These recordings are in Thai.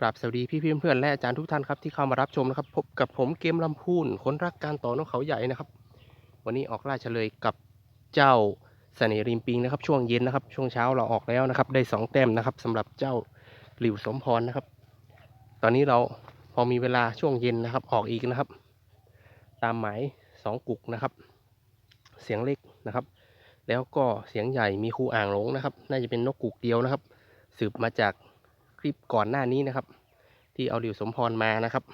กราบสวัสดีพี่พี่เพื่อนและอาจารย์ทุกท่านครับที่เข้ามารับชมนะครับพบกับผมเกมลำพูนคนรักการต่อนกเขาใหญ่นะครับ วันนี้ออกล่าเฉลยกับเจ้าเสน่ห์ริมปิงนะครับ ช่วงเย็นนะครับ ช่วงเช้าเราออกแล้วนะครับ ได้สองแต้มนะครับสำหรับเจ้าหลิวสมพรนะครับ ตอนนี้เราพอมีเวลาช่วงเย็นนะครับ ออกอีกนะครับ ตามหมายสองกุกนะครับ เสียงเล็กนะครับ แล้วก็เสียงใหญ่มีครูอ่างหลงนะครับ น่าจะเป็นนกกุกเดียวนะครับ สืบมาจาก คลิปก่อนหน้านี้นะครับ ที่เอาหลิวสมพรมานะครับ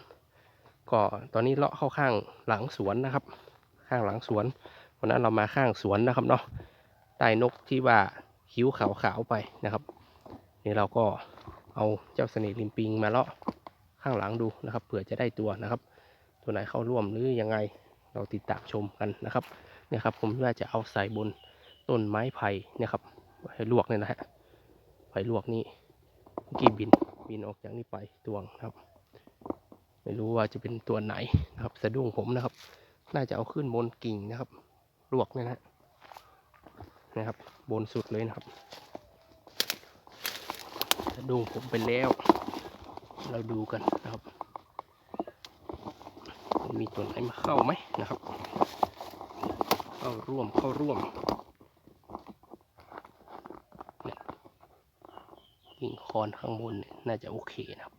ก็ตอนนี้เลาะเข้าข้างหลังสวนนะครับ ข้างหลังสวนวันนั้นเรามาข้างสวนนะครับเนาะได้นกที่ว่าคิ้วขาวๆไปนะครับนี่เราก็เอาเจ้าเสน่ห์ลิมปิงมาเลาะข้างหลังดูนะครับเผื่อจะได้ตัวนะครับ ตัวไหนเข้าร่วมหรือยังไงเราติดตามชมกันนะครับเนี่ยครับผมว่าจะเอาใส่บนต้นไม้ไผ่เนี่ยครับให้ลวกเนี่ยนะฮะไผ่ลวกนี่ เมื่อกี้บินบินออกจากนี่ไปตวงครับ ไม่รู้ว่าจะเป็นตัวไหนนะครับ สะดุ้งผมนะครับ น่าจะเอาขึ้นบนกิ่งนะครับลวกเนี่ยนะนะครับ บนสุดเลยนะครับสะดุ้งผมไปแล้ว เราดูกันนะครับ มีตัวไหนมาเข้าไหมนะครับ เข้าร่วมเข้าร่วมเนี่ย กิ่งคอนข้างบนน่าจะโอเคนะครับ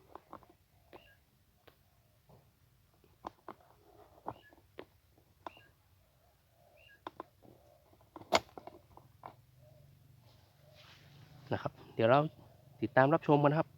นะครับ เดี๋ยวเราติดตามรับชมกันครับ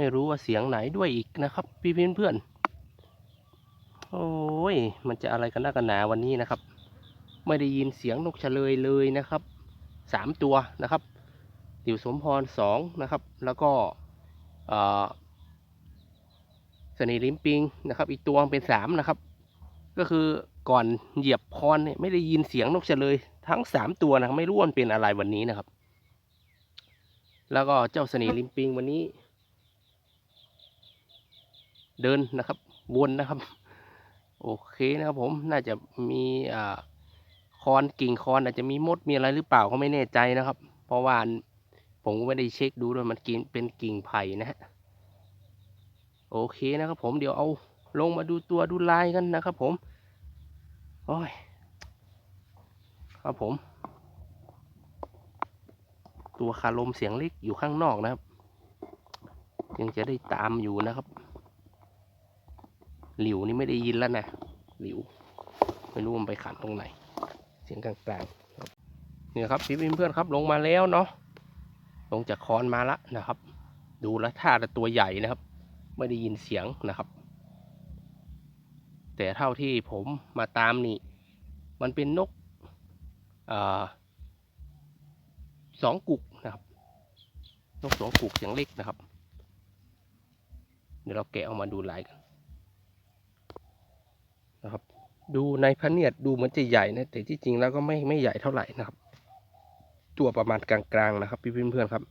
ไม่รู้ว่าเสียงไหนด้วยอีกนะครับ พี่เพื่อนเพื่อนโอ้ยมันจะอะไรกันหนักกันหนาวันนี้นะครับ ไม่ได้ยินเสียงนกเฉลยเลยนะครับสามตัวนะครับติ๋วสมพรสองนะครับ แล้วก็เอ่อเสน่ห์ลิมปิงนะครับ อีกตัวเป็นสามนะครับ ก็คือก่อนเหยียบพรเนี่ยไม่ได้ยินเสียงนกเฉลย ทั้งสามตัวนะครับไม่รู้ว่ามันเป็นอะไรวันนี้นะครับ แล้วก็เจ้าเสน่ห์ลิมปิงวันนี้ เดินนะครับวนนะครับ โอเคนะครับผมน่าจะมีอ่าคอนกิ่งคอนอาจจะมีมดมีอะไรหรือเปล่าก็ไม่แน่ใจนะครับ เพราะว่าผมก็ไม่ได้เช็คดูด้วยมันกินเป็นกิ่งไผ่นะฮะโอเคนะครับ ผมเดี๋ยวเอาลงมาดูตัวดูลายกันนะครับ ผมโอ้ยครับผม ตัวคาลมเสียงเล็กอยู่ข้างนอกนะครับ ยังจะได้ตามอยู่นะครับ หลิวนี่ไม่ได้ยินแล้วนะหลิว ไม่รู้มันไปขันตรงไหน เสียงกลางๆเนี่ยครับพี่เพื่อนครับลงมาแล้วเนาะลงจากคอนมาละนะครับ ดูแล้วท่าจะตัวใหญ่นะครับ ไม่ได้ยินเสียงนะครับ แต่เท่าที่ผมมาตามนี่ มันเป็นนกอสองกุกนะครับ นกสองกุกเสียงเล็กนะครับ เดี๋ยวเราแกะออกมาดูลายกัน นะครับ ดูในพระเนียดดูเหมือนจะใหญ่นะแต่ที่จริงแล้วก็ไม่ไม่ใหญ่เท่าไหร่นะครับ ตัวประมาณกลางๆนะครับพี่เพื่อนๆครับ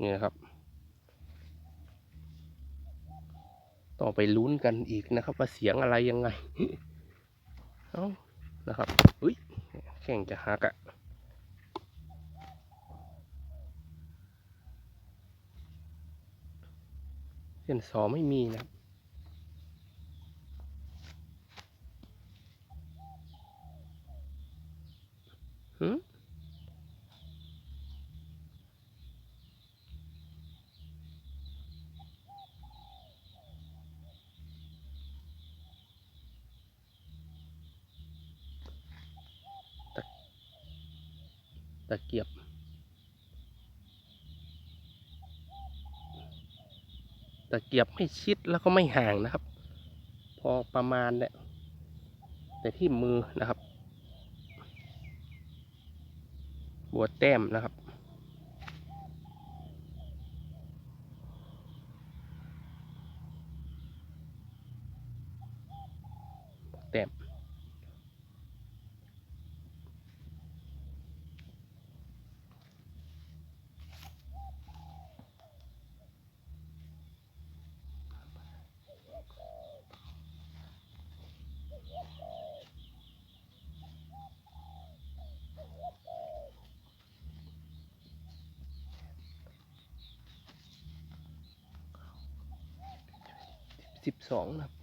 นี่นะครับ ต่อไปลุ้นกันอีกนะครับ ว่าเสียงอะไรยังไง เอานะครับ อุ้ยแข่งจะหักอะ เส้นสอไม่มีนะครับหืมตะตะเกียบ ตะเกียบไม่ชิดแล้วก็ไม่ห่างนะครับ พอประมาณเนี่ยแต่ที่มือนะครับ บัวแต้มนะครับแต้ม สิบสองนะครับ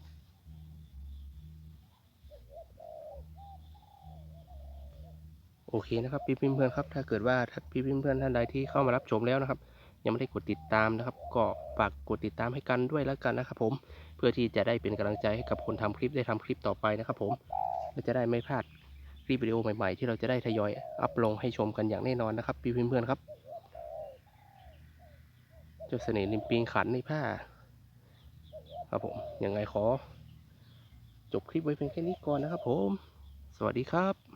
โอเคนะครับพี่เพื่อนๆครับถ้าเกิดว่าถ้าพี่เพื่อนๆท่านใดที่เข้ามารับชมแล้วนะครับ ยังไม่ได้กดติดตามนะครับ ก็ฝากกดติดตามให้กันด้วยแล้วกันนะครับ ผมเพื่อที่จะได้เป็นกำลังใจให้กับคนทำคลิปได้ทำคลิปต่อไปนะครับ ผมและจะได้ไม่พลาดคลิปวิดีโอใหม่ๆ ที่เราจะได้ทยอยอัพลงให้ชมกันอย่างแน่นอนนะครับพี่เพื่อนๆครับเจ้าเสน่ห์ลิมปิงขันในผ้า ครับผมยังไงขอ จบคลิปไว้เพียงแค่นี้ก่อนนะครับผม สวัสดีครับ